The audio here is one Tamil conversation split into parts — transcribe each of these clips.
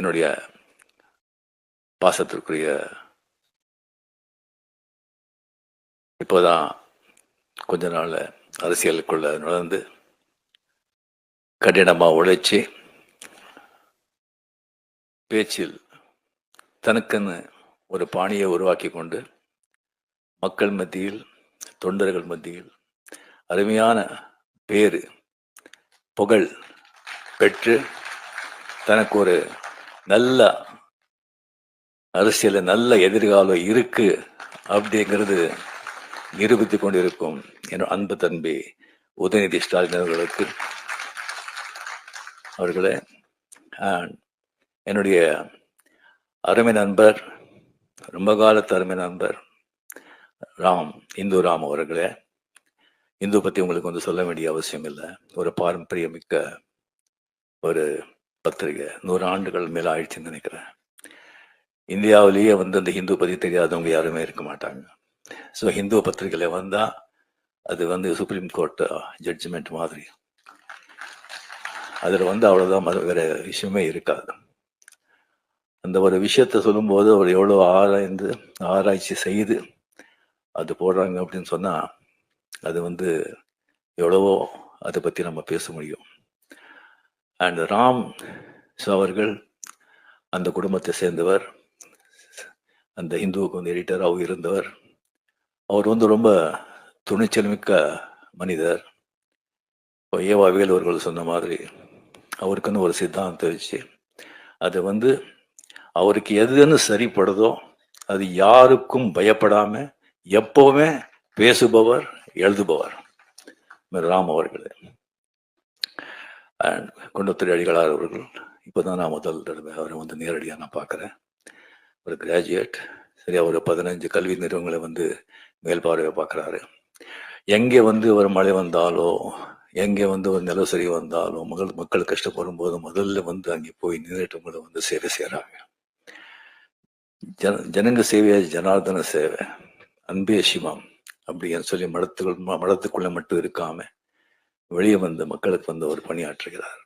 என்னுடைய பாசத்திற்குரிய இப்போதான் கொஞ்ச நாள் அரசியலுக்குள்ள நுழைந்து கடினமாக உழைச்சி பேச்சில் தனக்குன்னு ஒரு பாணியை உருவாக்கி கொண்டு மக்கள் மத்தியில் தொண்டர்கள் மத்தியில் அருமையான பேர் புகழ் பெற்று தனக்கு ஒரு நல்ல அரசியல நல்ல எதிர்காலம் இருக்கு அப்படிங்கிறது நிரூபித்து கொண்டிருக்கும் என் அன்பு தம்பி உதயநிதி ஸ்டாலின் அவர்களுக்கு. அவர்களே என்னுடைய அருமை நண்பர் ரொம்ப காலத்து அருமை நண்பர் ராம் இந்து ராம் அவர்களே. இந்து பற்றி உங்களுக்கு வந்து சொல்ல வேண்டிய அவசியம் இல்லை. ஒரு பாரம்பரியமிக்க ஒரு பத்திரிகை நூறு ஆண்டுகள் மேலே ஆயிடுச்சுன்னு நினைக்கிறேன். இந்தியாவிலேயே வந்து அந்த ஹிந்து பற்றி தெரியாதவங்க யாருமே இருக்க மாட்டாங்க. ஸோ ஹிந்து பத்திரிகையில் வந்தால் அது வந்து சுப்ரீம் கோர்ட் ஜட்ஜ்மெண்ட் மாதிரி. அதில் வந்து அவ்வளோதான் மத வேற விஷயமே இருக்காது. அந்த ஒரு விஷயத்த சொல்லும்போது அவர் எவ்வளோ ஆராய்ந்து ஆராய்ச்சி செய்து அது போடுறாங்க அப்படின்னு சொன்னால் அது வந்து எவ்வளவோ அதை பற்றி நம்ம பேச முடியும். அண்ட் ராம் ஸோ அவர்கள் அந்த குடும்பத்தை சேர்ந்தவர் அந்த இந்துவுக்கு வந்து எடிட்டராகவும் இருந்தவர். அவர் வந்து ரொம்ப துணிச்சல் மிக்க மனிதர். ஏவா வேலு அவர்கள் சொன்ன மாதிரி அவருக்குன்னு ஒரு சித்தாந்தம் வச்சு அது வந்து அவருக்கு எதுன்னு சரிப்படுதோ அது யாருக்கும் பயப்படாம எப்பவுமே பேசுபவர் எழுதுபவர். ராம் அவர்களே. அண்ட் குண்டத்துறை அடிகளார் அவர்கள் இப்போதான் நான் முதல் தடவை அவரை வந்து நேரடியாக நான் பார்க்குறேன். ஒரு கிராஜுவேட் சரியா ஒரு பதினஞ்சு கல்வி நிறுவனங்களை வந்து மேல்பார்வையை பார்க்குறாரு. எங்கே வந்து ஒரு மழை வந்தாலோ எங்கே வந்து ஒரு நிலசரி வந்தாலும் மக்கள் மக்கள் கஷ்டப்படும் போது முதல்ல வந்து அங்கே போய் நின்றுட்டவங்களை வந்து சேவை செய்கிறாங்க ஜன ஜனங்க சேவையா ஜனார்தன சேவை அன்பே சிவம் அப்படின்னு சொல்லி மடத்துக்குள் ம- மட்டும் இருக்காமல் வெளியே வந்த மக்களுக்கு வந்து அவர் பணியாற்றுகிறார்.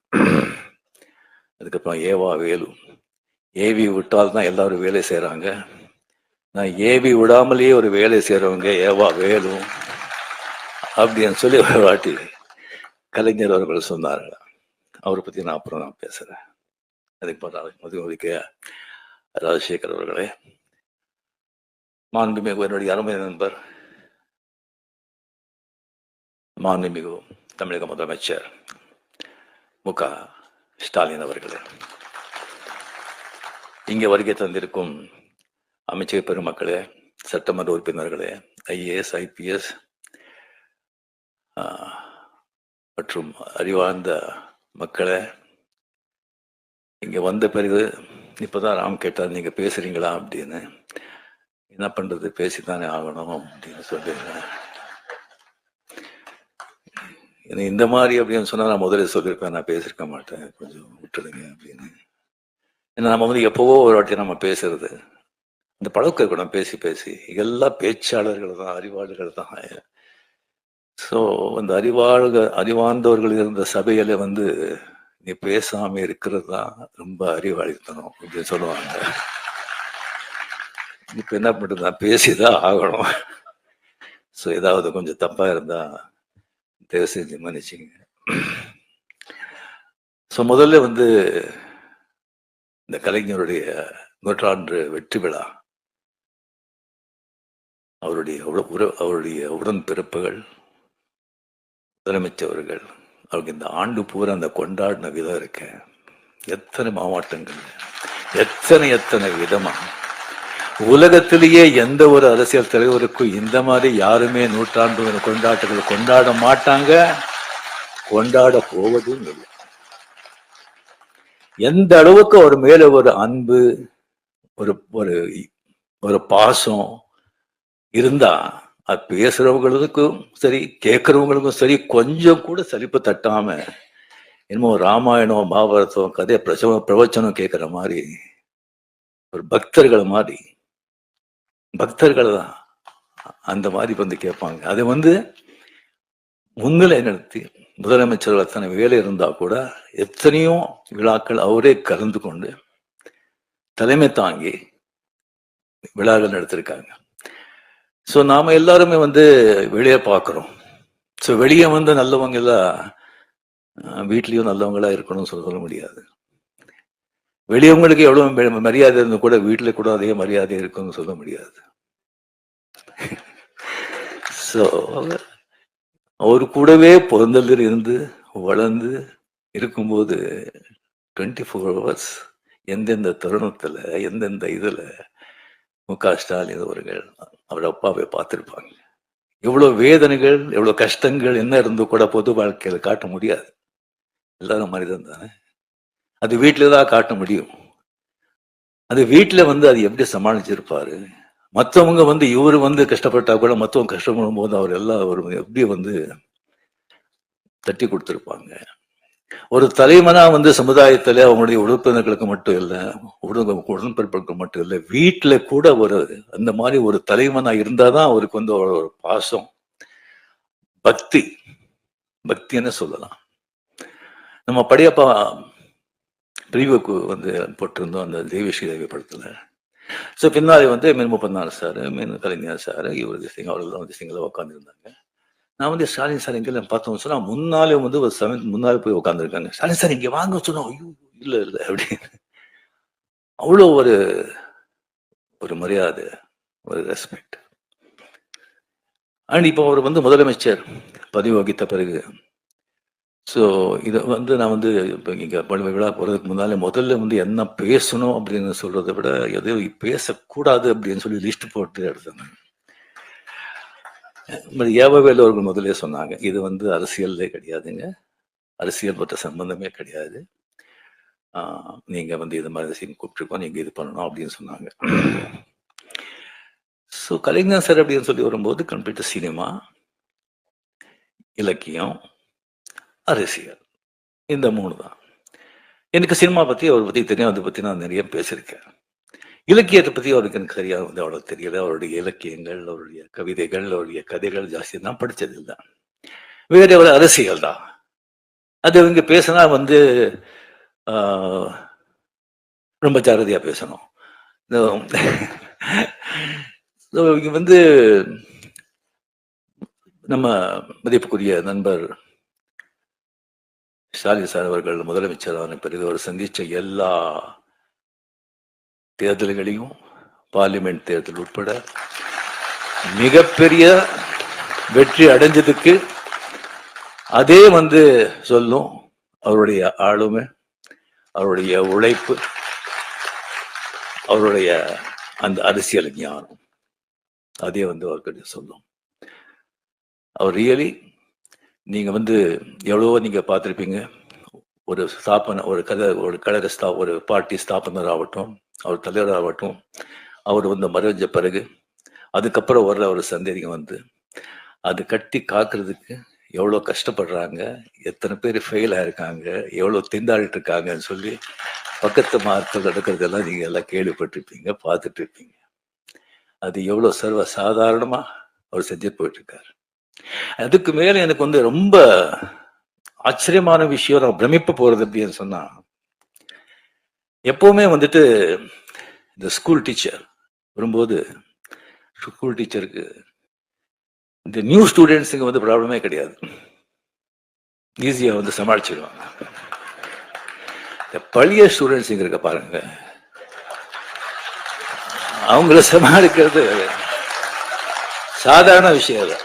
அதுக்கப்புறம் ஏவா வேலு. ஏவி விட்டால் தான் எல்லாரும் வேலை செய்கிறாங்க நான் ஏவி விடாமலேயே ஒரு வேலை செய்கிறவங்க ஏவா வேலு அப்படின்னு சொல்லி ஒரு வாட்டி கலைஞர் அவர்கள் சொன்னார்கள் அவரை பற்றி நான் அப்புறம் நான் பேசுகிறேன் அதுக்கு பிறகு மதுமதிக்க ராஜசேகர் அவர்களே. மாண்புமிகு என்னுடைய அருமை நண்பர் மாண்புமிகு தமிழக முதலமைச்சர் மு க ஸ்டாலின் அவர்களே. இங்கே வருகை தந்திருக்கும் அமைச்சர் பெருமக்களே சட்டமன்ற உறுப்பினர்களே ஐஏஎஸ் ஐபிஎஸ் மற்றும் அறிவார்ந்த மக்களே இங்கே வந்த பிறகு இப்போதான் ராம் கேட்டார் நீங்கள் பேசுறீங்களா? அப்படின்னு. என்ன பண்ணுறது பேசித்தானே ஆகணும் அப்படின்னு சொல்லிடுறேன் இந்த மாதிரி அப்படின்னு சொன்னால் நான் முதல்ல சொல்லியிருப்பேன் நான் பேசியிருக்க மாட்டேன். கொஞ்சம் விட்டுடுங்க அப்படின்னு. ஏன்னா நம்ம வந்து எப்போவோ ஒரு வாட்டி நம்ம பேசுறது இந்த பழக்கம் கூட பேசி பேசி எல்லா பேச்சாளர்கள் தான் அறிவாளர்கள் தான். ஸோ அந்த அறிவாளக அறிவார்ந்தவர்கள் இருந்த சபையில வந்து நீ பேசாம இருக்கிறது தான் ரொம்ப அறிவாளித்தனம் அப்படின்னு சொல்லுவாங்க. இப்ப என்ன பண்ணுறது நான் பேசிதான் ஆகணும். ஸோ ஏதாவது கொஞ்சம் தப்பா இருந்தா தயவு செஞ்சு மன்னிச்சிங்க. ஸோ முதல்ல வந்து இந்த கலைஞருடைய நூற்றாண்டு வெற்றி விழா. அவருடைய உற- அவருடைய உடன் பிறப்புகள் முதலமைச்சவர்கள் அவருக்கு இந்த ஆண்டு பூரா அந்த கொண்டாடின விதம் இருக்கேன். எத்தனை மாவட்டங்கள் எத்தனை எத்தனை விதமா உலகத்திலேயே எந்த ஒரு அரசியல் தலைவருக்கும் இந்த மாதிரி யாருமே நூற்றாண்டு கொண்டாட்டங்கள் கொண்டாட மாட்டாங்க. கொண்டாட போவதும் இல்லை. எந்த அளவுக்கு அவர் மேல ஒரு அன்பு ஒரு ஒரு ஒரு பாசம் இருந்தா அது பேசுறவங்களுக்கும் சரி கேட்கறவங்களுக்கும் சரி கொஞ்சம் கூட சலிப்பு தட்டாம என்னமோ ராமாயணம் மகாபாரதம் கதை பிரசவ பிரவச்சனம் கேட்கிற மாதிரி ஒரு பக்தர்கள் மாதிரி பக்தர்கள் தான் அந்த மாதிரி வந்து கேட்பாங்க. அது வந்து முன்னிலை நடத்தி முதலமைச்சர்கள் அத்தனை வேலை இருந்தா கூட எத்தனையோ விழாக்கள் அவரே கலந்து கொண்டு தலைமை தாங்கி விழாக்கள் நடத்திருக்காங்க. ஸோ நாம எல்லாருமே வந்து வெளியே பார்க்குறோம். ஸோ வெளியே வந்து நல்லவங்க எல்லாம் வீட்லேயும் நல்லவங்களா இருக்கணும்னு சொல்ல முடியாது. வெளியவங்களுக்கு எவ்வளவு மரியாதை இருந்து கூட வீட்டுல கூட அதே மரியாதை இருக்கும்னு சொல்ல முடியாது. ஸோ அவர் கூடவே பிறந்ததில் இருந்து வளர்ந்து இருக்கும்போது டுவெண்ட்டி ஃபோர் ஹவர்ஸ் எந்தெந்த தருணத்தில் எந்தெந்த இதில் மு க ஸ்டாலின் அவர்கள் அவர் அப்பாவை பார்த்துருப்பாங்க. எவ்வளவு வேதனைகள் எவ்வளோ கஷ்டங்கள் என்ன இருந்து கூட பொது வாழ்க்கையில் காட்ட முடியாது. எல்லாரும் மனிதன் தானே? அது வீட்டில் தான் காட்ட முடியும். அது வீட்டில் வந்து அது எப்படி சமாளிச்சிருப்பாரு? மற்றவங்க வந்து இவர் வந்து கஷ்டப்பட்டா கூட மற்றவங்க கஷ்டப்படும் போது அவர் எல்லாம் அவர் எப்படி வந்து தட்டி கொடுத்துருப்பாங்க? ஒரு தலைவனா வந்து சமுதாயத்துல அவங்களுடைய உறுப்பினர்களுக்கு மட்டும் இல்லை உடன் உடன்பிறப்புகளுக்கு மட்டும் இல்லை வீட்டுல கூட ஒரு அந்த மாதிரி ஒரு தலைவனா இருந்தாதான் அவருக்கு வந்து ஒரு ஒரு பாசம். பக்தி. பக்தின்னு சொல்லலாம். நம்ம படியப்பா பிரிவுக்கு வந்து போட்டிருந்தோம் அந்த தெய்வஸ்ரீ தேவி படத்துல. ஸோ பின்னாடி வந்து மீன் முப்பநாள் சார் மீன் கலைஞர் சார் இவர் சிங் அவர்கள் வந்து சிங்கில் உட்காந்துருந்தாங்க நான் வந்து ஸ்டாலின் சார் எங்கே பார்த்தோம் சொன்னால் முன்னாலே வந்து ஒரு சமயம் முன்னாலே போய் உட்காந்துருக்காங்க ஸ்டாலின் சார் இங்கே வாங்க சொன்னோம். ஐயோ இல்லை இல்லை அப்படின்னு. அவ்வளோ ஒரு ஒரு மரியாதை ஒரு ரெஸ்பெக்ட் அண்ட் இப்போ அவர் வந்து முதலமைச்சர் பதவி வகித்த பிறகு ஸோ இதை வந்து நான் வந்து இப்போ இங்கே பழமை விழா போகிறதுக்கு முன்னாலே முதல்ல வந்து என்ன பேசணும் அப்படின்னு சொல்கிறத விட எதையும் பேசக்கூடாது அப்படின்னு சொல்லி லிஸ்ட் போட்டு எடுத்தேன். ஏவவேல் அவர்கள் முதல்ல சொன்னாங்க இது வந்து அரசியல்லே கிடையாதுங்க. அரசியல் பற்ற சம்பந்தமே கிடையாது. நீங்கள் வந்து இது மாதிரி விஷயம் கூப்பிட்டுருக்கோம் நீங்கள் இது பண்ணணும் அப்படின்னு சொன்னாங்க. ஸோ கலைஞர் சார் அப்படின்னு சொல்லி வரும்போது கம்ப்யூட்டர் சினிமா இலக்கியம் அரசியல். இந்த மூணு தான். எனக்கு சினிமா பற்றி அவரை பற்றி தெரியும். அதை பற்றி நான் நிறைய பேசியிருக்கேன். இலக்கியத்தை பற்றி அவருக்கு எனக்கு சரியாக வந்து அவ்வளோ தெரியல. அவருடைய இலக்கியங்கள் அவருடைய கவிதைகள் அவருடைய கதைகள் ஜாஸ்தி. தான் படித்தது இல்லை வேற ஒரு அரசியல் தான். அது இவங்க பேசினா வந்து ஆஹ், ரொம்ப ஜாகிரதையாக பேசணும். இவங்க வந்து நம்ம மதிப்புக்குரிய நண்பர் ஸ்டாலின் சார் அவர்கள் முதலமைச்சரான பிறகு அவர் சந்தித்த எல்லா தேர்தல்களையும் பார்லிமெண்ட் தேர்தல் உட்பட மிகப்பெரிய வெற்றி அடைஞ்சதுக்கு அதே வந்து சொல்லும் அவருடைய ஆளுமை அவருடைய உழைப்பு அவருடைய அந்த அரசியல் ஞானம். அதே வந்து அவர்கிட்ட சொல்லும். அவர் ரியலி நீங்கள் வந்து எவ்வளவோ நீங்கள் பார்த்துருப்பீங்க. ஒரு ஸ்தாபன ஒரு கதை ஒரு கழக ஸ்தா ஒரு பார்ட்டி ஸ்தாபனர் ஆகட்டும் அவர் தலைவர் ஆகட்டும் அவர் வந்து மறைஞ்ச பிறகு அதுக்கப்புறம் வர்ற ஒரு சந்தேகம் வந்து. அது கட்டி காக்குறதுக்கு எவ்வளோ கஷ்டப்படுறாங்க எத்தனை பேர் ஃபெயில் ஆயிருக்காங்க எவ்வளோ திண்டாடிட்டு இருக்காங்கன்னு சொல்லி பக்கத்து மார்க்கள் நடக்கிறதெல்லாம் நீங்கள் எல்லாம் கேள்விப்பட்டிருப்பீங்க பார்த்துட்டு இருப்பீங்க. அது எவ்வளோ சர்வ சாதாரணமாக அவர் செஞ்சு போயிட்டுருக்காரு. அதுக்கு மேல எனக்கு வந்து ரொம்ப ஆச்சரியமான விஷயம் நான் பிரமிப்பு போறது அப்படின்னு சொன்னா எப்பவுமே வந்துட்டு இந்த ஸ்கூல் டீச்சர் வரும்போது ஸ்கூல் டீச்சருக்கு இந்த நியூ ஸ்டூடெண்ட்ஸுக்கு வந்து ப்ராப்ளமே கிடையாது. ஈஸியா வந்து சமாளிச்சிடுவாங்க இந்த பழைய ஸ்டூடெண்ட்ஸ் இங்க இருக்க பாருங்க. அவங்கள சமாளிக்கிறது சாதாரண விஷயம் தான்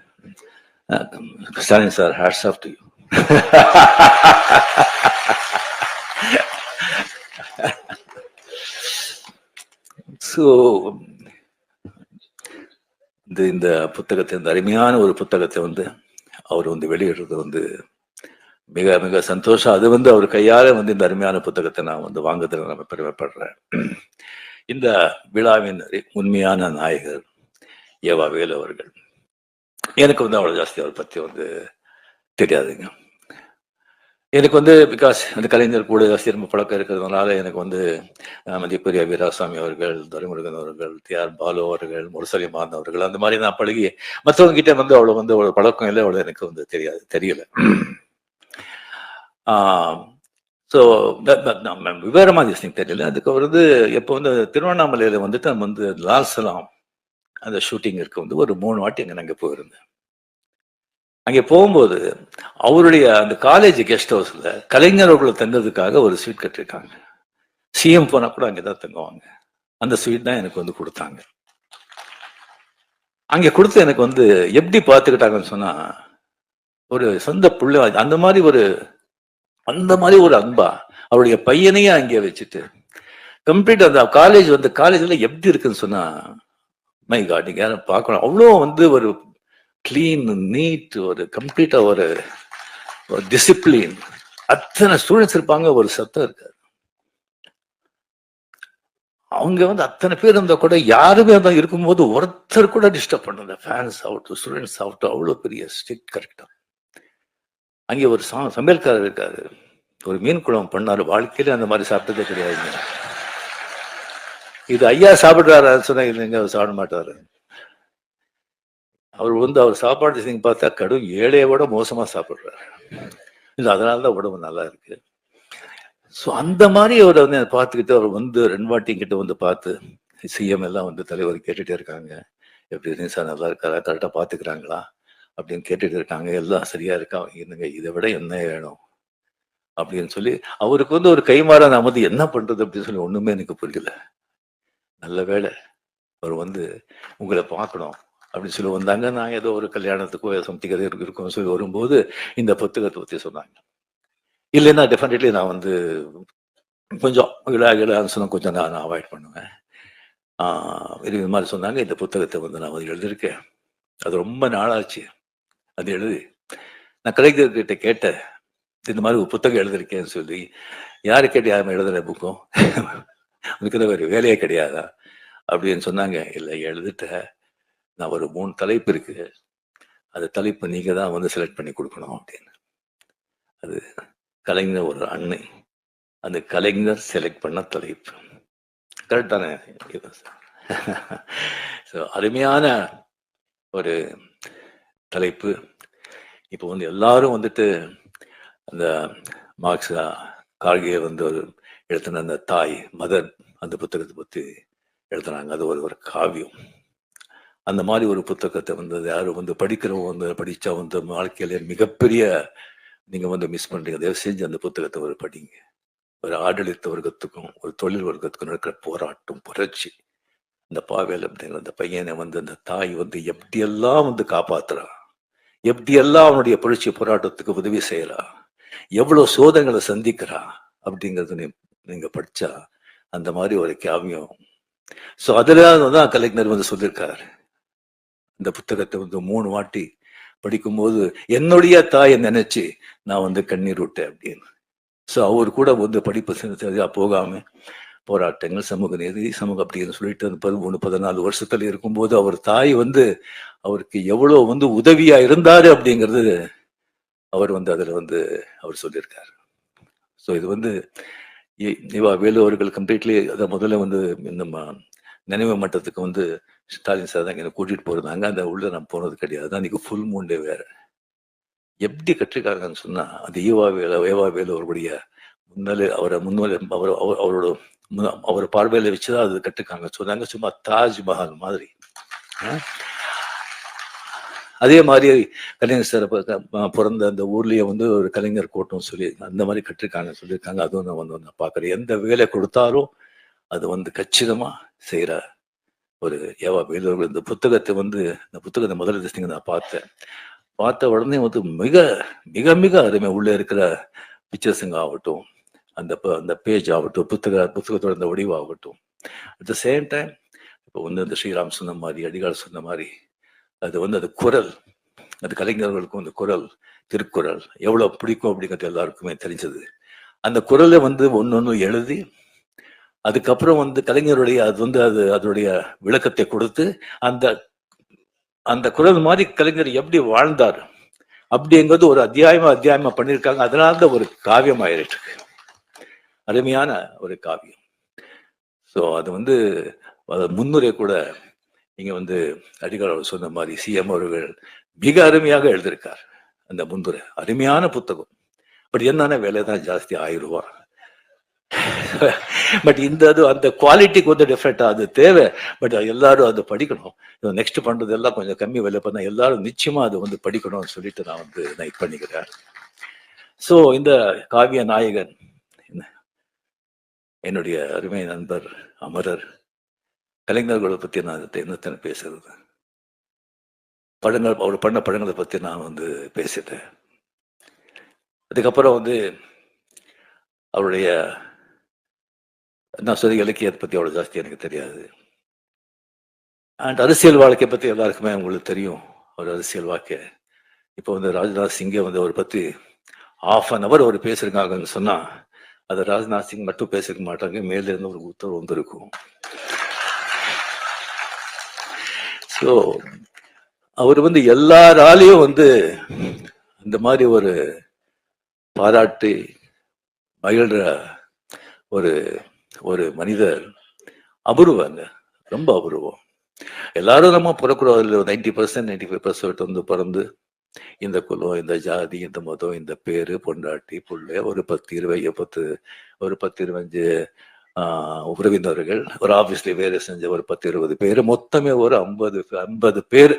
Stalin sir hats off to you so இந்த இந்த புத்தகத்தை இந்த அருமையான ஒரு புத்தகத்தை வந்து அவர் வந்து வெளியிடுறது வந்து மிக மிக சந்தோஷம். அது வந்து அவர் கையால் வந்து இந்த அருமையான புத்தகத்தை நான் வந்து வாங்குறதுல நம்ம பெருமைப்படுறேன். இந்த விழாவின் உண்மையான நாயகர் ஏவா வேலு அவர்கள். எனக்கு வந்து அவ்வளோ ஜாஸ்தி அவரை பற்றி வந்து தெரியாதுங்க. எனக்கு வந்து பிகாஸ் அந்த கலைஞர் கூட ஜாஸ்தி ரொம்ப பழக்கம் இருக்கிறதுனால எனக்கு வந்து அஹ், வீராசாமி அவர்கள் துரைமுருகன் அவர்கள் டி ஆர் பாலு அவர்கள் முரசலிமான் அவர்கள் அந்த மாதிரி நான் பழகி மற்றவங்க கிட்ட வந்து அவ்வளோ வந்து அவ்வளோ பழக்கம் இல்லை அவ்வளோ எனக்கு வந்து தெரியாது தெரியல. ஸோ நம்ம விவரமா தெரியல. அதுக்கு வந்து எப்போ வந்து திருவண்ணாமலையில் வந்துட்டு நம்ம வந்து லால் சலாம் அந்த ஷூட்டிங்கிற்கு வந்து ஒரு மூணு வாட்டி அங்கே நாங்கள் போயிருந்தேன் அங்கே போகும்போது அவருடைய அந்த காலேஜ் கெஸ்ட் ஹவுஸில் கலைஞர்களுக்குள்ள தங்குறதுக்காக ஒரு ஸ்வீட் கட்டிருக்காங்க சிஎம் போனால் கூட அங்கே தான் தங்குவாங்க. அந்த ஸ்வீட் தான் எனக்கு வந்து கொடுத்தாங்க. அங்கே கொடுத்து எனக்கு வந்து எப்படி பார்த்துக்கிட்டாங்கன்னு சொன்னால் ஒரு சொந்த பிள்ளை அந்த மாதிரி ஒரு அந்த மாதிரி ஒரு அன்பா அவருடைய பையனையே அங்கே வச்சுட்டு கம்ப்ளீட் அந்த காலேஜ் வந்து காலேஜில் எப்படி இருக்குன்னு சொன்னால் மை காட் நீங்க யாரும் பார்க்கணும். அவ்வளோ வந்து ஒரு கிளீன் நீட் ஒரு கம்ப்ளீட்டா ஒரு ஒரு டிசிப்ளின் அத்தனை ஸ்டூடெண்ட்ஸ் இருப்பாங்க ஒரு சத்தம் இருக்காது. அவங்க வந்து அத்தனை பேர் இருந்தால் கூட யாருமே இருந்தால் இருக்கும்போது ஒருத்தர் கூட டிஸ்டர்ப் பண்ணல. ஃபேன்ஸ் ஆகட்டும் ஸ்டூடெண்ட்ஸ் ஆகட்டும் அவ்வளோ பெரிய ஸ்ட்ரிக்ட் கரெக்டா அங்கே ஒரு சா சமையல்காரர் இருக்காரு. ஒரு மீன் குழம்பு பண்ணார். வாழ்க்கையில அந்த மாதிரி சாப்பிட்டதே கிடையாதுங்க. இது ஐயா சாப்பிடுறாரு சொன்னா இல்லைங்க அவர் சாப்பிட மாட்டாரு. அவர் வந்து அவர் சாப்பாடு நீங்க பார்த்தா கடும் ஏழையை விட மோசமா சாப்பிடுறாரு. இல்ல அதனாலதான் உடம்பு நல்லா இருக்கு. ஸோ அந்த மாதிரி அவரை வந்து பார்த்துக்கிட்டு அவர் வந்து ரெண்டு வாட்டி கிட்ட வந்து பார்த்து சிஎம் எல்லாம் வந்து தலைவர் கேட்டுட்டே இருக்காங்க. எப்படி இருக்கு சார் நல்லா இருக்காரா? கரெக்டாக பார்த்துக்கிறாங்களா? அப்படின்னு கேட்டுட்டு இருக்காங்க. எல்லாம் சரியா இருக்கா? என்னங்க இதை விட என்ன வேணும்? அப்படின்னு சொல்லி அவருக்கு வந்து ஒரு கைமாறா நான் வந்து என்ன பண்றது அப்படின்னு சொல்லி ஒண்ணுமே எனக்கு புரியல. நல்ல வேளை அவர் வந்து உங்களை பார்க்கணும் அப்படின்னு சொல்லி வந்தாங்க. நான் ஏதோ ஒரு கல்யாணத்துக்கோ சம்திங் எதோ இருக்கும்னு சொல்லி வரும்போது இந்த புத்தகத்தை பற்றி சொன்னாங்க. இல்லைன்னா டெஃபினெட்லி நான் வந்து கொஞ்சம் விழா விழான்னு சொன்னா கொஞ்சம் நான் அவாய்ட் பண்ணுவேன். இது மாதிரி சொன்னாங்க. இந்த புத்தகத்தை வந்து நான் வந்து எழுதியிருக்கேன். அது ரொம்ப நாளாச்சு. அது எழுதி நான் கலைஞர்கிட்ட கேட்டேன். இந்த மாதிரி ஒரு புத்தகம் எழுதியிருக்கேன்னு சொல்லி. யாரு கேட்டு யாரும் எழுதுன புக்கும்? உனக்கு வேறு வேலையே கிடையாதா? அப்படின்னு சொன்னாங்க. இல்லை எழுதிட்ட. நான் ஒரு மூணு தலைப்பு இருக்கு. அந்த தலைப்பு நீங்கள் தான் வந்து செலக்ட் பண்ணி கொடுக்கணும் அப்படின்னு. அது கலைஞர் ஒரு அன்னை. அந்த கலைஞர் செலக்ட் பண்ண தலைப்பு. கரெக்ட் தானே? ஸோ அருமையான ஒரு தலைப்பு. இப்போ வந்து எல்லாரும் வந்துட்டு அந்த மார்க்ஸ் கார்கே வந்து ஒரு எழுத்தின அந்த தாய் மதர் அந்த புத்தகத்தை பற்றி எழுதுனாங்க. அது ஒரு ஒரு காவியம். அந்த மாதிரி ஒரு புத்தகத்தை வந்து யாரும் வந்து படிக்கிறவங்க வந்து படித்தா வந்து வாழ்க்கையில மிகப்பெரிய நீங்கள் வந்து மிஸ் பண்ணுறீங்க தயவு செஞ்சு அந்த புத்தகத்தை ஒரு படிங்க. ஒரு ஆடளித்த வர்க்கத்துக்கும் ஒரு தொழில் வர்க்கத்துக்கும் நடக்கிற போராட்டம் புரட்சி. இந்த பாவேல் அப்படிங்கிற அந்த பையனை வந்து அந்த தாய் வந்து எப்படியெல்லாம் வந்து காப்பாத்துறா? எப்படியெல்லாம் அவனுடைய புரட்சி போராட்டத்துக்கு உதவி செய்யறா? எவ்வளவு சோதனைகளை சந்திக்கிறா? அப்படிங்கிறது நீ நீங்க படிச்சா அந்த மாதிரி ஒரு காவியம். ஸோ அதுல தான் கலைஞர் வந்து சொல்லியிருக்காரு இந்த புத்தகத்தை வந்து மூணு வாட்டி படிக்கும்போது என்னுடைய தாயை நினைச்சு நான் வந்து கண்ணீர் விட்டேன் அப்படின்னு. ஸோ அவர் கூட வந்து படிப்பு சரியா போகாம போராட்டங்கள் சமூக நீதி சமூக அப்படின்னு சொல்லிட்டு அந்த பதிமூணு பதினாலு வருஷத்துல இருக்கும்போது அவர் தாய் வந்து அவருக்கு எவ்வளவு வந்து உதவியா இருந்தாரு அப்படிங்கிறது அவர் வந்து அதுல வந்து அவர் சொல்லியிருக்காரு ஸோ இது வந்து இவா வேலு அவர்கள் கம்ப்ளீட்லி அதை முதல்ல வந்து நம்ம நினைவு மட்டத்துக்கு வந்து ஸ்டாலின் சார் தான் என்னை கூட்டிட்டு போயிருந்தாங்க. அந்த உள்ள நான் போனது கிடையாது. அன்னைக்கு ஃபுல் மூண்டே வேற. எப்படி கட்டிருக்காங்கன்னு சொன்னா அந்த ஈவா வேல ஏவா வேலு அவருடைய முன்னாலே அவரை முன்னாலே அவர் அவரோட மு- அவர் பார்வையில வச்சுதான் அது கட்டுக்காங்க. சொன்னாங்க சும்மா தாஜ்மஹால் மாதிரி. அதே மாதிரி கலைஞர் சார் பிறந்த அந்த ஊர்லயே வந்து ஒரு கலைஞர் கோட்டம் சொல்லி அந்த மாதிரி கட்டிருக்காங்க சொல்லியிருக்காங்க. அதுவும் நான் வந்து நான் பார்க்குறேன். எந்த வேலை கொடுத்தாலும் அது வந்து கச்சிதமா செய்யற ஒரு ஏவா வேலூர் இந்த புத்தகத்தை வந்து இந்த புத்தகத்தை முதல் திசைங்க நான் பார்த்தேன். பார்த்த உடனே வந்து மிக மிக மிக அருமை. உள்ள இருக்கிற பிக்சர்ஸுங்க ஆகட்டும் அந்த ப- அந்த பேஜ் ஆகட்டும் புத்தக புத்தகத்தோட அந்த வடிவாகட்டும் அட் த சேம் டைம் இப்போ வந்து அந்த ஸ்ரீராம் சொன்ன மாதிரி அடிகால் சொன்ன மாதிரி அது வந்து அது குரல். அது கலைஞர்களுக்கும் அந்த குரல் திருக்குறள். எவ்வளோ பிடிக்கும் அப்படிங்கிறது எல்லாருக்குமே தெரிஞ்சது. அந்த குரலை வந்து ஒன்று எழுதி அதுக்கப்புறம் வந்து கலைஞருடைய அது வந்து அது அதனுடைய விளக்கத்தை கொடுத்து அந்த அந்த குரல் மாதிரி கலைஞர் எப்படி வாழ்ந்தார் அப்படிங்கிறது ஒரு அத்தியாயமா அத்தியாயமா பண்ணியிருக்காங்க. அதனால தான் ஒரு காவியம் ஆயிட்டு அருமையான ஒரு காவியம். ஸோ அது வந்து முன்னுரை கூட நீங்க வந்து அடிகள் அவர் சொன்ன மாதிரி சிஎம் அவர்கள் மிக அருமையாக எழுதியிருக்கார். அந்த முந்துரை. அருமையான புத்தகம். பட் என்னன்னா விலை தான் ஜாஸ்தி ஆயிரம் ரூபா. பட் இந்த அது அந்த குவாலிட்டிக்கு வந்து டிஃப்ரெண்டா அது தேவை. பட் எல்லாரும் அதை படிக்கணும். நெக்ஸ்ட் பண்றது எல்லாம் கொஞ்சம் கம்மி விலை பண்ணா எல்லாரும் நிச்சயமா அது வந்து படிக்கணும்னு சொல்லிட்டு நான் வந்து நான் இது பண்ணிக்கிறேன். ஸோ இந்த காவிய நாயகன் என்ன- என்னுடைய அருமை நண்பர் அமரர் கலைஞர்களை பத்தி நான் என்னத்தனை பேசுறது. படங்கள் அவர் பண்ண படங்களை பத்தி நான் வந்து பேசிட்டேன். அதுக்கப்புறம் வந்து அவருடைய நான் சொல்லி இலக்கியத்தை பத்தி அவ்வளவு ஜாஸ்தி எனக்கு தெரியாது. அண்ட் அரசியல் வாழ்க்கை பத்தி எல்லாருக்குமே உங்களுக்கு தெரியும். அவர் அரசியல் வாழ்க்கை. இப்போ வந்து ராஜ்நாத் சிங்கை வந்து அவரை பத்தி ஆஃப் அன் அவர் அவர் பேசியிருக்காங்கன்னு சொன்னா அது ராஜ்நாத் சிங் மட்டும் பேசிருக்க மாட்டாங்க. மேல இருந்து ஒரு உத்தரவு வந்திருக்கும். ஸோ அவர் வந்து எல்லாராலையும் வந்து இந்த மாதிரி ஒரு பாராட்டி மகிழ்ற ஒரு ஒரு மனிதர் அபூர்வங்க. ரொம்ப அபூர்வம். எல்லாரும் நம்ம பிறக்கிறோம். Ninety percent ninety five percent வந்து பிறந்து இந்த குலம் இந்த ஜாதி இந்த மதம் இந்த பேரு பொண்டாட்டி புள்ளை ஒரு பத்து இருபது பத்து ஒரு பத்து இருபஞ்சு உறவினர்கள் ஒரு ஆபீஸ்ல வேலை செஞ்ச ஒரு பத்து இருபது பேர் மொத்தமே ஒரு ஐம்பது ஐம்பது பேர்.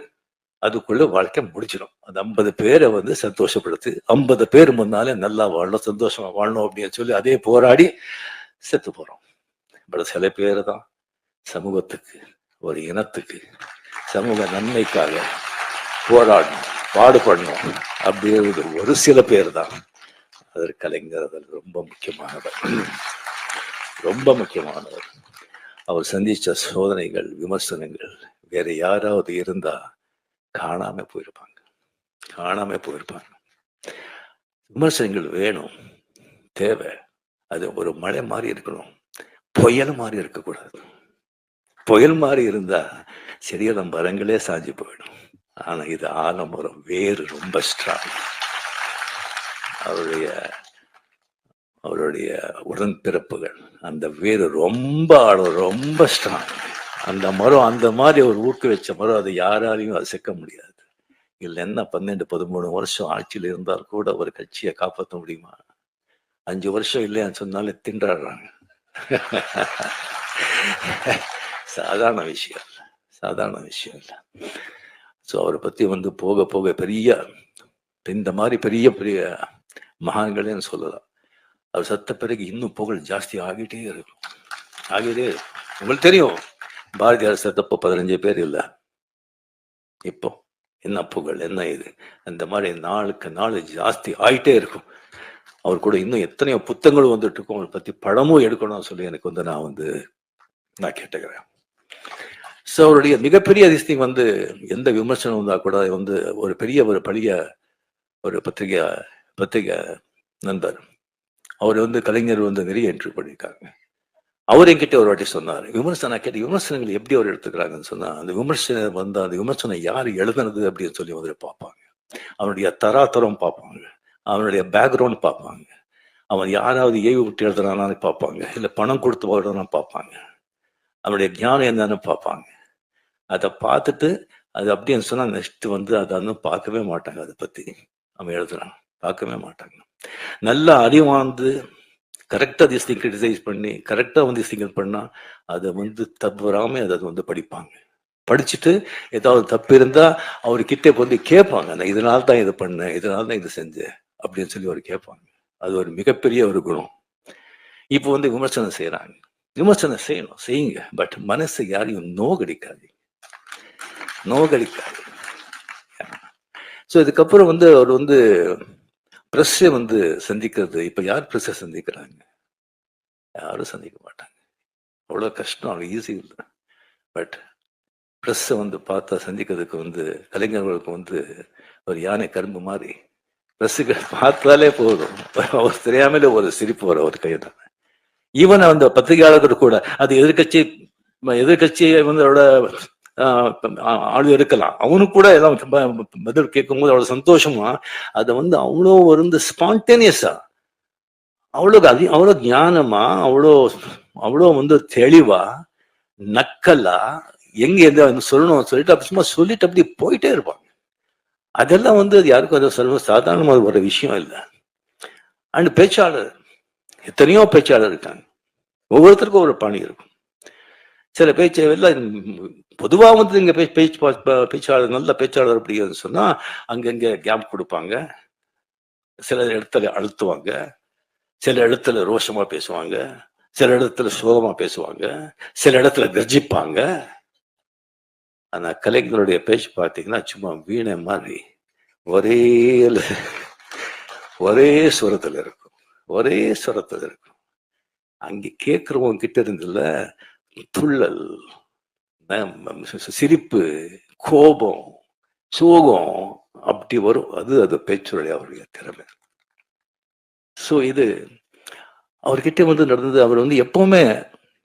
அதுக்குள்ள வாழ்க்கை முடிச்சிடும் அந்த ஐம்பது பேரை வந்து சந்தோஷப்படுத்து ஐம்பது பேர் முன்னாலே நல்லா வாழணும் சந்தோஷமா வாழணும் அப்படின்னு சொல்லி அதே போராடி செத்து போறோம். பட் சில பேர் தான் சமூகத்துக்கு ஒரு இனத்துக்கு சமூக நன்மைக்காக போராடணும் பாடுபடணும் அப்படிங்கிறது ஒரு சில பேர் தான். அதற்கு கலைஞர் அதில் ரொம்ப முக்கியமானவர். ரொம்ப முக்கியமானவர். அவர் சந்திச்ச சோதனைகள் விமர்சனங்கள் வேற யாராவது இருந்தா காணாம போயிருப்பாங்க. காணாம போயிருப்பாங்க. விமர்சனங்கள் வேணும் தேவை. அது ஒரு மழை மாதிரி இருக்கணும். புயல் மாதிரி இருக்கக்கூடாது. புயல் மாதிரி இருந்தா செடியோட மரங்களே சாஞ்சு போயிடும். ஆனா இது ஆலமரம் வேறு ரொம்ப ஸ்ட்ராங் அவருடைய அவருடைய உடன்பிறப்புகள் அந்த வேர் ரொம்ப ஆழம் ரொம்ப ஸ்ட்ராங் அந்த மரம் அந்த மாதிரி ஒரு ஊக்குவிச்ச மரம் அதை யாராலையும் அசைக்க முடியாது. இல்லை என்ன பன்னெண்டு பதிமூணு வருஷம் ஆட்சியில் இருந்தால் கூட ஒரு கட்சியை காப்பாற்ற முடியுமா? அஞ்சு வருஷம் இல்லையான்னு சொன்னாலே திண்டாடுறாங்க. சாதாரண விஷயம் இல்லை சாதாரண விஷயம் இல்லை. ஸோ அவரை பற்றி வந்து போக போக பெரிய இந்த மாதிரி பெரிய பெரிய மகான்களேன்னு சொல்லலாம். அவர் சத்த பிறகு இன்னும் புகழ் ஜாஸ்தி ஆகிட்டே இருக்கும். ஆகிட்டே இருக்கும் உங்களுக்கு தெரியும் பாரதியார் செத்தப்போ பதினஞ்சு பேர் இல்லை. இப்போ என்ன புகழ் என்ன இது? அந்த மாதிரி நாளுக்கு நாள் ஜாஸ்தி ஆயிட்டே இருக்கும். அவர் கூட இன்னும் எத்தனையோ புத்தங்களும் வந்துட்டு இருக்கும். அவரை பத்தி படமும் எடுக்கணும்னு சொல்லி எனக்கு வந்து நான் வந்து நான் கேட்டுக்கிறேன். ஸோ அவருடைய மிகப்பெரிய அதிசயம் வந்து எந்த விமர்சனம் வந்தா கூட வந்து ஒரு பெரிய ஒரு பழிய ஒரு பத்திரிகை பத்திரிகை நண்பர் அவர் வந்து கலைஞர் வந்து நிறைய என்ட்ரி பண்ணியிருக்காங்க. அவர் என்கிட்ட ஒரு வாட்டி சொன்னார் விமர்சனம் கேட்ட விமர்சனங்கள் எப்படி அவர் எடுத்துக்கிறாங்கன்னு? சொன்னா அந்த விமர்சனம் வந்து அந்த விமர்சனம் யார் எழுதுனது? அப்படின்னு சொல்லி வந்து பார்ப்பாங்க. அவனுடைய தராதரம் பார்ப்பாங்க அவனுடைய பேக்ரவுண்ட் பார்ப்பாங்க. அவன் யாராவது ஏவி விட்டு எழுதுறானான்னு பார்ப்பாங்க இல்லை பணம் கொடுத்து எழுதுறான்னு பார்ப்பாங்க. அவனுடைய ஞானம் என்னன்னு பார்ப்பாங்க. அதை பார்த்துட்டு அது அப்படின்னு சொன்னால் நெக்ஸ்ட் வந்து அதை வந்து பார்க்கவே மாட்டாங்க அதை பற்றி அவன் எழுதுறான் பார்க்கவே மாட்டாங்க. நல்ல அறிவாந்து கரெக்டாக திஸ் திங் கிரிட்டிசைஸ் பண்ணி கரெக்டாக வந்து திங்கர் பண்ணா அதை வந்து தவறாம அதை வந்து படிப்பாங்க. படிச்சுட்டு ஏதாவது தப்பு இருந்தா அவர்கிட்ட வந்து கேட்பாங்க. நான் இதனால தான் இது பண்ணேன் இதனால தான் இது செஞ்சேன் அப்படின்னு சொல்லி அவர் கேட்பாங்க. அது ஒரு மிகப்பெரிய ஒரு குணம். இப்போ வந்து விமர்சனம் செய்யறாங்க விமர்சனம் செய்யணும் செய்யுங்க. பட் மனசு யாரையும் நோகடிக்காது நோகடிக்காது ஸோ இதுக்கப்புறம் வந்து அவர் வந்து ப்ரெஸ்ஸை வந்து சந்திக்கிறது. இப்போ யார் ப்ரெஸ்ஸை சந்திக்கிறாங்க? யாரும் சந்திக்க மாட்டாங்க. அவ்வளோ கஷ்டம் அவ்வளோ ஈஸி இல்லை. பட் ப்ரெஸ்ஸை வந்து பார்த்தா சந்திக்கிறதுக்கு வந்து கலைஞர்களுக்கு வந்து ஒரு யானை கரும்பு மாதிரி. ப்ரெஸ்ஸுக்கு பார்த்தாலே போதும். அவர் தெரியாமலே ஒரு சிரிப்பு வரும் அவர் கையில். ஈவன் அந்த பத்திரிகையாளர்கள் கூட அது எதிர்கட்சி எதிர்கட்சியை வந்து அவரோட ஆள் இருக்கலாம் அவனுக்கு கூட எல்லாம் பதில் கேட்கும்போது அவ்வளவு சந்தோஷமா அதை வந்து அவ்வளோ வந்து ஸ்பான்டேனியஸா அவ்வளோ அதி அவ்வளோ ஞானமா அவ்வளோ அவ்வளோ வந்து தெளிவா நக்கலா எங்க எந்த சொல்லணும் சொல்லிட்டு அப்படி சும்மா சொல்லிட்டு அப்படி போயிட்டே இருப்பாங்க அதெல்லாம் வந்து அது யாருக்கும் அதை சொல்ல சாதாரணமாக ஒரு விஷயம் இல்லை. அண்ட் பேச்சாளர் எத்தனையோ பேச்சாளர் இருக்காங்க. ஒவ்வொருத்தருக்கும் ஒரு பாணி இருக்கும். சில பேச்சு எல்லாம் பொதுவாக வந்து இங்கே பேச்சு பேச்சு பேச்சாளர் நல்ல பேச்சாளர் அப்படின்னு சொன்னால் அங்கங்கே கேப் கொடுப்பாங்க. சில இடத்துல அழுத்துவாங்க. சில இடத்துல ரோஷமாக பேசுவாங்க. சில இடத்துல சோகமாக பேசுவாங்க. சில இடத்துல கர்ஜிப்பாங்க. ஆனால் கலைஞருடைய பேச்சு பார்த்தீங்கன்னா சும்மா வீணை மாதிரி. ஒரே ஒரே சுரத்தில் இருக்கும். ஒரே சுரத்தில் இருக்கும். அங்கே கேட்குறவங்க கிட்ட இருந்துல துள்ளல் சிரிப்பு கோபம் சோகம் அப்படி வரும். அது அது பேச்சுடைய அவருடைய திறமை. ஸோ இது அவர்கிட்ட வந்து நடந்தது. அவர் வந்து எப்பவுமே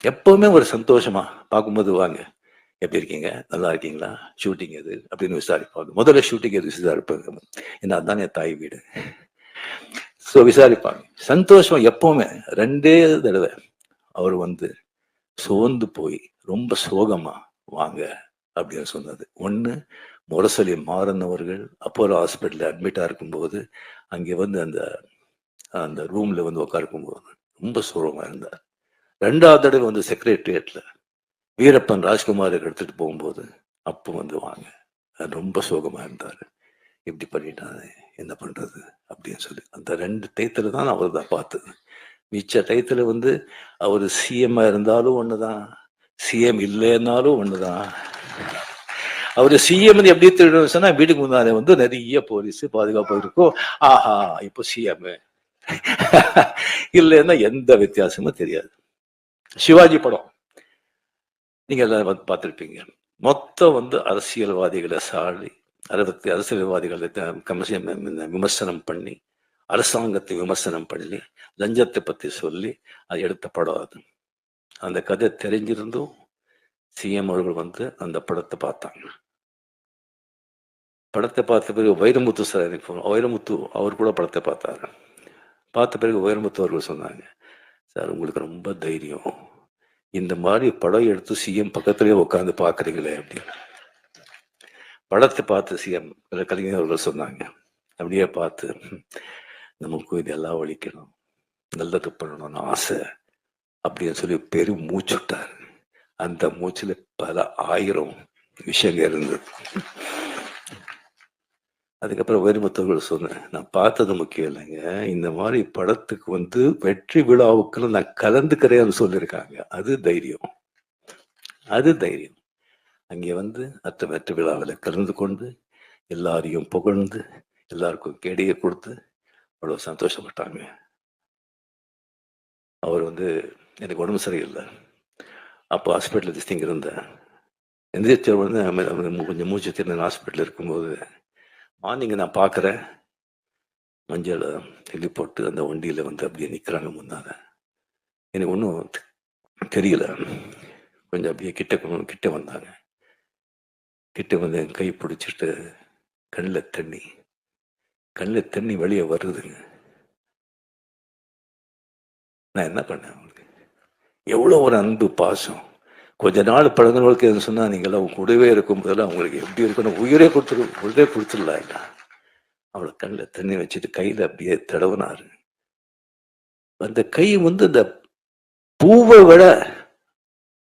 எப்பவுமே ஒரு சந்தோஷமா பார்க்கும்போது வாங்க எப்படி இருக்கீங்க? நல்லா இருக்கீங்களா? ஷூட்டிங் எது? அப்படின்னு விசாரிப்பாங்க. முதல்ல ஷூட்டிங் எது விசாரிப்பாங்க? ஏன்னா அதுதான் என் தாய் வீடு. ஸோ விசாரிப்பாங்க. சந்தோஷம் எப்பவுமே ரெண்டே தடவை அவர் வந்து சோர்ந்து போய் ரொம்ப சோகமா வாங்க அப்படின்னு சொன்னது. ஒன்று முரசொலி மாறினவர்கள் அப்போலோ ஹாஸ்பிட்டலில் அட்மிட்டாக இருக்கும்போது அங்கே வந்து அந்த அந்த ரூமில் வந்து உட்காருக்கும்போது ரொம்ப சோகமாக இருந்தார். ரெண்டாவது தடவை வந்து செக்ரட்டரியேட்டில் வீரப்பன் ராஜ்குமாரை எடுத்துகிட்டு போகும்போது அப்போ வந்து வாங்க. ரொம்ப சோகமாக இருந்தார். இப்படி பண்ணிட்டாங்க என்ன பண்ணுறது அப்படின்னு சொல்லி. அந்த ரெண்டு டயத்துல தான் அவர் தான் பார்த்தது. மிச்ச டயத்துல வந்து அவர் சிஎம் இருந்தாலும் ஒண்ணுதான். சிஎம் இல்லைன்னாலும் ஒண்ணுதான். அவர் சிஎம் எப்படி திருடணும் சொன்னா வீட்டுக்கு முன்னாலே வந்து நிறைய போலீஸ் பாதுகாப்பு இருக்கும் ஆஹா இப்போ சிஎம் இல்லைன்னா எந்த வித்தியாசமும் தெரியாது. சிவாஜி படம். நீங்க எல்லாரும் பார்த்துருப்பீங்க. மொத்தம் வந்து அரசியல்வாதிகளை சாடி அறுபத்தி அரசியல்வாதிகளை விமர்சனம் பண்ணி அரசாங்கத்தை விமர்சனம் பண்ணி லஞ்சத்தை பத்தி சொல்லி அது எடுத்த படம் அது. அந்த கதை தெரிஞ்சிருந்தும் சிஎம் அவர்கள் வந்து அந்த படத்தை பார்த்தாங்க. படத்தை பார்த்த பிறகு வைரமுத்து சார் எனக்கு வைரமுத்து அவர் கூட படத்தை பார்த்தாரு. பார்த்த பிறகு வைரமுத்து அவர்கள் சொன்னாங்க சார் உங்களுக்கு ரொம்ப தைரியம். இந்த மாதிரி படம் எடுத்து சிஎம் பக்கத்துலயே உட்காந்து பார்க்குறீங்களே அப்படின்னு. படத்தை பார்த்து சிஎம் கலைஞர் அவர்கள் சொன்னாங்க அப்படியே பார்த்து நமக்கு இதெல்லாம் ஒழிக்கணும். நல்லது பண்ணணும்னு ஆசை. அப்படின்னு சொல்லி பெரும் மூச்சுட்டார் அந்த மூச்சுல பல ஆயிரம் விஷயங்கள் இருந்தது. அதுக்கப்புறம் வேறுமத்தவர்கள் சொன்னேன் நான் பார்த்தது முக்கியம் இல்லைங்க. இந்த மாதிரி படத்துக்கு வந்து வெற்றி விழாவுக்குன்னு நான் கலந்துக்கிறேன்னு சொல்லியிருக்காங்க. அது தைரியம். அது தைரியம். அங்கே வந்து அத்த வெற்றி விழாவில் கலந்து கொண்டு எல்லாரையும் புகழ்ந்து எல்லாருக்கும் கேடியை கொடுத்து அவ்வளோ சந்தோஷப்பட்டாங்க அவர் வந்து எனக்கு உடம்பு சரியில்லை. அப்போ ஹாஸ்பிட்டலில் திஸ்திங்க இருந்தேன். எந்திரிச்ச வந்து கொஞ்சம் மூச்சு திறன் ஹாஸ்பிட்டல் இருக்கும்போது மார்னிங் நான் பார்க்குறேன். மஞ்சள் தெளி போட்டு அந்த வண்டியில் வந்து அப்படியே நிற்கிறாங்க முன்னால். எனக்கு ஒன்றும் தெரியல. கொஞ்சம் அப்படியே கிட்ட கிட்ட வந்தாங்க. கிட்ட வந்து என் கை பிடிச்சிட்டு கண்ணில் தண்ணி. கண்ணில் தண்ணி வெளியே வருதுங்க நான் என்ன பண்ணேன் அவங்களுக்கு? எவ்வளோ ஒரு அன்பு பாசம். கொஞ்ச நாள் பழகுனவங்களுக்கு எது சொன்னால் நீங்களாம் அவங்க கூடவே இருக்கும் போதெல்லாம் அவங்களுக்கு எப்படி இருக்கணும் உயிரே கொடுத்துரு உயிரே கொடுத்துடலாம் இல்லை அவளை கண்ணில் தண்ணி வச்சுட்டு கையில் அப்படியே தடவுனாரு. அந்த கை வந்து இந்த பூவை விட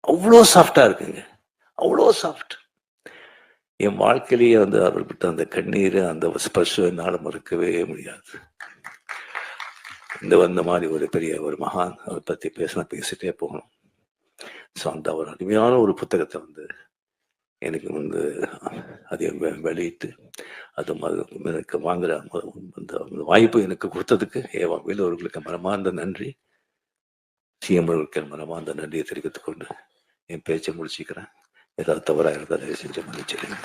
அவ்வளோ சாஃப்டாக இருக்குங்க. அவ்வளோ சாஃப்ட் என் வாழ்க்கையிலேயே வந்து அவர்கிட்ட அந்த கண்ணீர் அந்த ஸ்பர்ஷம் என்னால் மறுக்கவே முடியாது. இந்த வந்த மாதிரி ஒரு பெரிய ஒரு மகான் அதை பற்றி பேசினா பேசிட்டே போகணும். ஸோ அந்த ஒரு அருமையான ஒரு புத்தகத்தை வந்து எனக்கு வந்து அதை வெளியிட்டு அது எனக்கு வாங்குற அந்த அந்த வாய்ப்பு எனக்கு கொடுத்ததுக்கு ஏவா வேலூர்களுக்கு மனமார்ந்த நன்றி. சிஎம் அவர்களுக்கு மனமார்ந்த நன்றியை தெரிவித்துக்கொண்டு என் பேச்சை முடிச்சுக்கிறேன். ஏதாவது தவறாக இருந்தால் தயவு செஞ்சு மன்னிச்சிடுங்க.